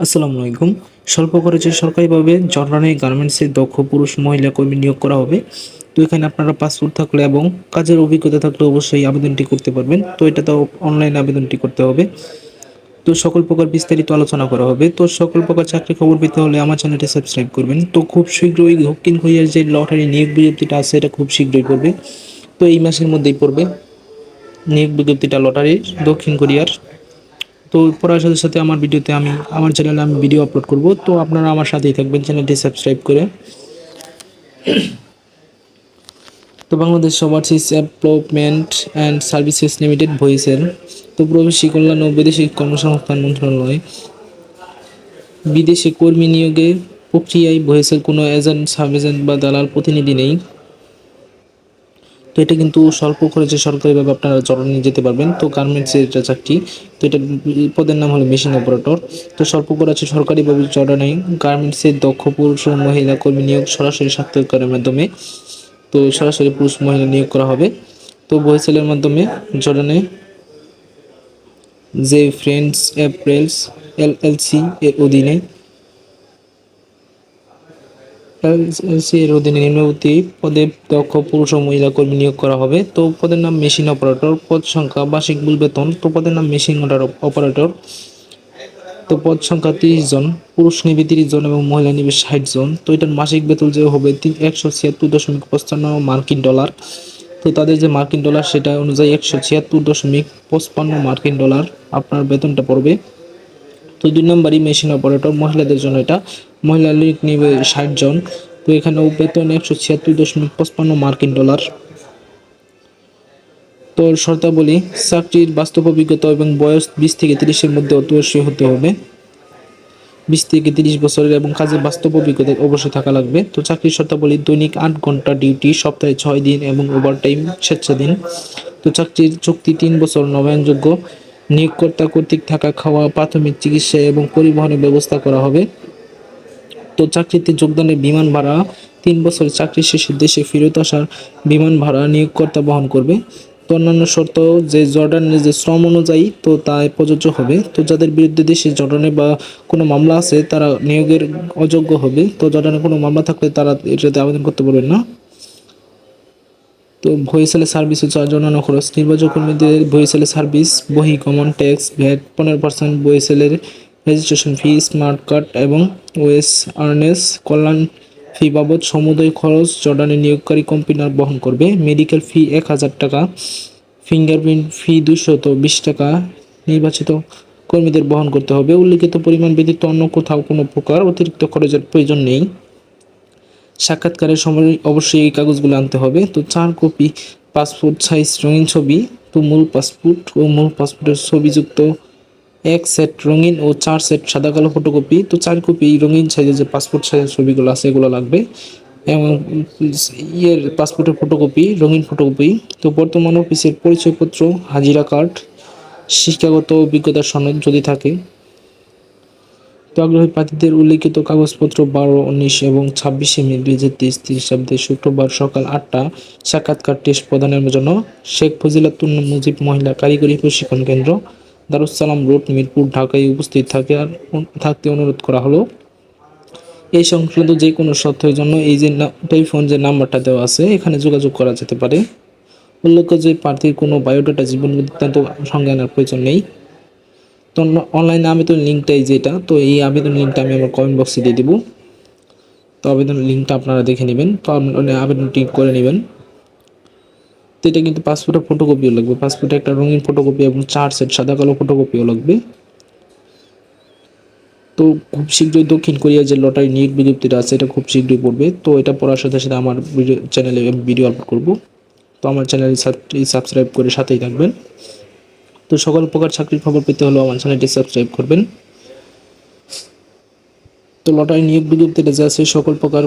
আসসালামু আলাইকুম। স্বল্প খরচে সরকারিভাবে জর্ডানে গার্মেন্টসে দক্ষ পুরুষ মহিলা কর্মী নিয়োগ করা হবে। তো এখানে আপনারা পাসপোর্ট থাকলে এবং কাজের অভিজ্ঞতা থাকলে অবশ্যই আবেদনটি করতে পারবেন। তো এটা তো অনলাইনে আবেদনটি করতে হবে। তো সকল প্রকার বিস্তারিত আলোচনা করা হবে। তো সকল প্রকার চাকরি খবর পেতে হলে আমার চ্যানেলটি সাবস্ক্রাইব করবেন। তো খুব শীঘ্রই দক্ষিণ কোরিয়ার যে লটারি নিয়োগ বিজ্ঞপ্তিটা আছে, এটা খুব শীঘ্রই পড়বে তো এই মাসের মধ্যেই পড়বে। নিয়োগ বিজ্ঞপ্তিটা লটারির দক্ষিণ কোরিয়ার তো পড়ার সাথে সাথে আমার ভিডিওতে আমি, আমার চ্যানেলে আমি ভিডিও আপলোড করব। তো আপনারা আমার সাথেই থাকবেন চ্যানেলটি সাবস্ক্রাইব করে। তো Bangladesh overseas development and services limited ভয়েসের তো প্রবেশী কল্যাণ ও বৈদেশিক কর্মসংস্থান মন্ত্রণালয়। বিদেশে কর্মী নিয়োগে প্রক্রিয়ায় ভয়েসের কোনো এজেন্ট সাব এজেন্ট বা দালাল প্রতিনিধি নেই। তো এটা কিন্তু স্বল্প খরচে সরকারিভাবে আপনারা চরণ নিয়ে যেতে পারবেন, তো গার্মেন্টসের এটা চাকরি, তো এটা পদের নাম হলো মেশিন অপারেটর তো স্বল্প খরচে সরকারিভাবে চরণে গার্মেন্টসের দক্ষ পুরুষ ও মহিলা কর্মী নিয়োগ সরাসরি সাক্ষাৎকারের মাধ্যমে, তো সরাসরি পুরুষ মহিলা নিয়োগ করা হবে, তো বহিসেলের মাধ্যমে জর্ডানে যে ফ্রেন্ডস অ্যাপ্রেলস এলএলসি এর অধীনে এর অধীনে নিম্নবর্তী পদে দক্ষ পুরুষ ও মহিলা কর্মী নিয়োগ করা হবে। তো পদের নাম মেশিন অপারেটর। পদ সংখ্যা বার্ষিক মূল বেতন। তো পদের নাম মেশিন অপারেটর। তো পদ সংখ্যা তিরিশ জন। পুরুষ নিবে তিরিশ জন এবং মহিলা নিবে ষাট জন। তো এটার মাসিক বেতন যে হবে একশো ছিয়াত্তর দশমিক পঁচপান্ন মার্কিন ডলার। তো তাদের যে মার্কিন ডলার সেটা অনুযায়ী একশো ছিয়াত্তর দশমিক পঁচপান্ন মার্কিন ডলার আপনার বেতনটা পড়বে। তো দুই নম্বরই মেশিন অপারেটর মহিলাদের জন্য এটা। মহিলা লিগ নিবে ষাট জন। তো এখানেও বেতন একশো ছিয়াত্তর দশমিক পঁচপান্ন মার্কিন ডলার। তো শর্তাবলী, চাকরির বাস্তব অভিজ্ঞতা এবং বয়স বিশ থেকে তিরিশের মধ্যে অবশ্যই হতে হবে। বিশ থেকে তিরিশ বছরের এবং কাজের বাস্তব অভিজ্ঞতা অবশ্যই থাকা লাগবে। তো চাকরির শর্তাবলী, দৈনিক আট ঘণ্টা ডিউটি, সপ্তাহে ছয় দিন এবং ওভারটাইম স্বেচ্ছাধীন। তো চাকরির চুক্তি তিন বছর নবায়নযোগ্য। নিয়োগকর্তা কর্তৃক থাকা খাওয়া, প্রাথমিক চিকিৎসা এবং পরিবহনের ব্যবস্থা করা হবে। তো চাকরিতে যোগদানের বিমান ভাড়া, তিন বছর চাকরি শেষে দেশে ফেরত আসার বিমান ভাড়া নিয়োগকর্তা বহন করবে। তো অন্যান্য শর্ত যে জর্ডানের যে শ্রম অনুযায়ী তো তাই প্রযোজ্য হবে। তো যাদের বিরুদ্ধে দেশে জর্ডানে বা কোনো মামলা আছে, তারা নিয়োগের অযোগ্য হবে। তো জর্ডানে কোনো মামলা থাকলে তারা এটাতে আবেদন করতে পারবেন না। তো ভয়েসেলের সার্ভিস হচ্ছে অন্যান্য খরচ। নির্বাচক কর্মীদের ভয়েসেলের সার্ভিস, বহি কমন ট্যাক্স, ভ্যাট, পনেরো পার্সেন্ট ভয়েসেলের রেজিস্ট্রেশন ফি স্মার্ট কার্ড এবং ওয়েস আর্নেস কল্যাণ ফি বাবদ সমুদয় খরচ জর্ডানের নিয়োগকারী কোম্পানির বহন করবে। মেডিকেল ফি এক হাজার টাকা ফিঙ্গারপ্রিন্ট ফি দুশত বিশ টাকা। নির্বাচিত কর্মীদের বহন করতে হবে। উল্লিখিত পরিমাণ ব্যতীত অন্য কোথাও কোনো প্রকার অতিরিক্ত খরচের প্রয়োজন নেই। সাক্ষাৎকারের সময় অবশ্যই এই কাগজগুলো আনতে হবে। তো চার কপি পাসপোর্ট সাইজ রঙিন ছবি, তো মূল পাসপোর্ট ও মূল পাসপোর্টের ছবিযুক্ত এক সেট রঙিন ও চার সেট সাদা কালো ফটোকপি তো চার কপি রঙিন সাইজের যে পাসপোর্ট সাইজের ছবিগুলো আছে এগুলো লাগবে। এবং ইয়ের পাসপোর্টের ফটোকপি রঙিন ফটোকপি তো বর্তমান অফিসের পরিচয়পত্র, হাজিরা কার্ড শিক্ষাগত অভিজ্ঞতার সনদ যদি থাকে। তো আগ্রহী প্রার্থীদের উল্লিখিত কাগজপত্র বারো, উনিশ এবং ছাব্বিশে মে দুই হাজার তেইশ খ্রিস্টাব্দে শুক্রবার সকাল আটটা সাক্ষাৎকার টেস্ট প্রদানের জন্য শেখ ফজিলাতুন মুজিব মহিলা কারিগরি প্রশিক্ষণ কেন্দ্র দারুসালাম রোড, মিরপুর, ঢাকায় উপস্থিত থাকে আর থাকতে অনুরোধ করা হলো। এই সংক্রান্ত যে কোনো তথ্যের জন্য এই যে টেলিফোন যে নাম্বারটা দেওয়া আছে, এখানে যোগাযোগ করা যেতে পারে। উল্লেখ্য যে প্রার্থীর কোনো বায়োডাটা জীবন বৃত্তান্ত সঙ্গে আনার প্রয়োজন নেই। তো অনলাইনে আবেদন লিঙ্কটাই যেটা, তো এই আবেদন লিঙ্কটা আমি আমার কমেন্ট বক্সে দিয়ে দেবো। তো আবেদন লিঙ্কটা আপনারা দেখে নেবেন, তো আবেদন আবেদনটি করে নেবেন। তো এটা কিন্তু পাসপোর্টের ফটোকপিও লাগবে। পাসপোর্টে একটা রঙিন ফটোকপি এবং চার সেট সাদা কালো ফটোকপিও লাগবে। তো খুব শীঘ্রই দক্ষিণ কোরিয়ার যে লটারি নিয়োগ বিজ্ঞপ্তিটা আছে, এটা খুব শীঘ্রই পড়বে। তো এটা পড়ার সাথে সাথে আমার ভিডিও চ্যানেলে ভিডিও আপলোড করব। তো আমার চ্যানেল সাবস্ক্রাইব করে সাথেই থাকবেন। তো সকল প্রকার চাকরির খবর পেতে হলেও আমার চ্যানেলটি সাবস্ক্রাইব করবেন। তো লটারি নিয়োগ বিজ্ঞপ্তিটা যে আছে সকল প্রকার